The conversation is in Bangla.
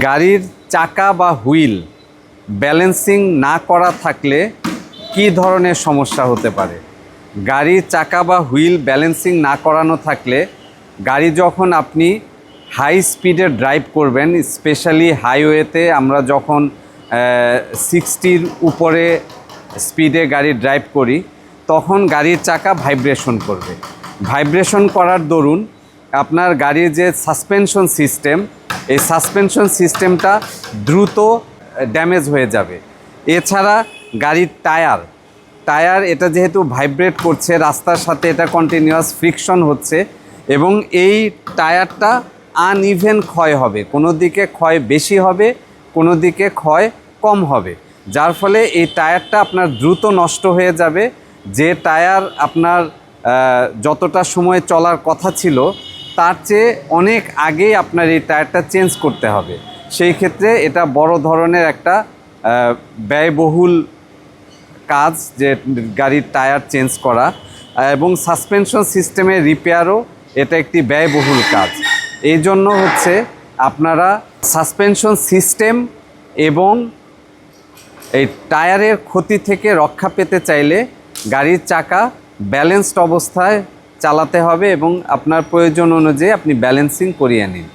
গাড়ির চাকা বা হুইল ব্যালেন্সিং না করা থাকলে কি ধরনের সমস্যা হতে পারে? গাড়ির চাকা বা হুইল ব্যালেন্সিং না করানো থাকলে গাড়ি যখন আপনি হাই স্পিডে ড্রাইভ করবেন, স্পেশালি হাইওয়েতে আমরা যখন সিক্সটির উপরে স্পিডে গাড়ি ড্রাইভ করি, তখন গাড়ির চাকা ভাইব্রেশন করবে। ভাইব্রেশন করার দরুন আপনার গাড়ির যে সাসপেনশন সিস্টেম এই সাসপেনশন সিস্টেমটা দ্রুত ড্যামেজ হয়ে যাবে। এছাড়া গাড়ির টায়ার টায়ার এটা যেহেতু ভাইব্রেট করছে, রাস্তার সাথে এটা কন্টিনিউয়াস ফ্রিকশন হচ্ছে এবং এই টায়ারটা আনইভেন ক্ষয় হবে। কোনো দিকে ক্ষয় বেশি হবে, কোনো দিকে ক্ষয় কম হবে। যার ফলে এই টায়ারটা আপনার দ্রুত নষ্ট হয়ে যাবে। যে টায়ার আপনার যতটা সময় চলার কথা ছিল তার চেয়ে অনেক আগেই আপনার এই টায়ারটা চেঞ্জ করতে হবে। সেই ক্ষেত্রে এটা বড় ধরনের একটা ব্যয়বহুল কাজ যে গাড়ির টায়ার চেঞ্জ করা, এবং সাসপেনশন সিস্টেমের রিপেয়ারও এটা একটি ব্যয়বহুল কাজ। এই জন্য হচ্ছে আপনারা সাসপেনশন সিস্টেম এবং এই টায়ারের ক্ষতি থেকে রক্ষা পেতে চাইলে গাড়ির চাকা ব্যালেন্সড অবস্থায় চালাতে হবে এবং আপনার প্রয়োজন অনুযায়ী আপনি ব্যালেন্সিং করিয়ে নিন।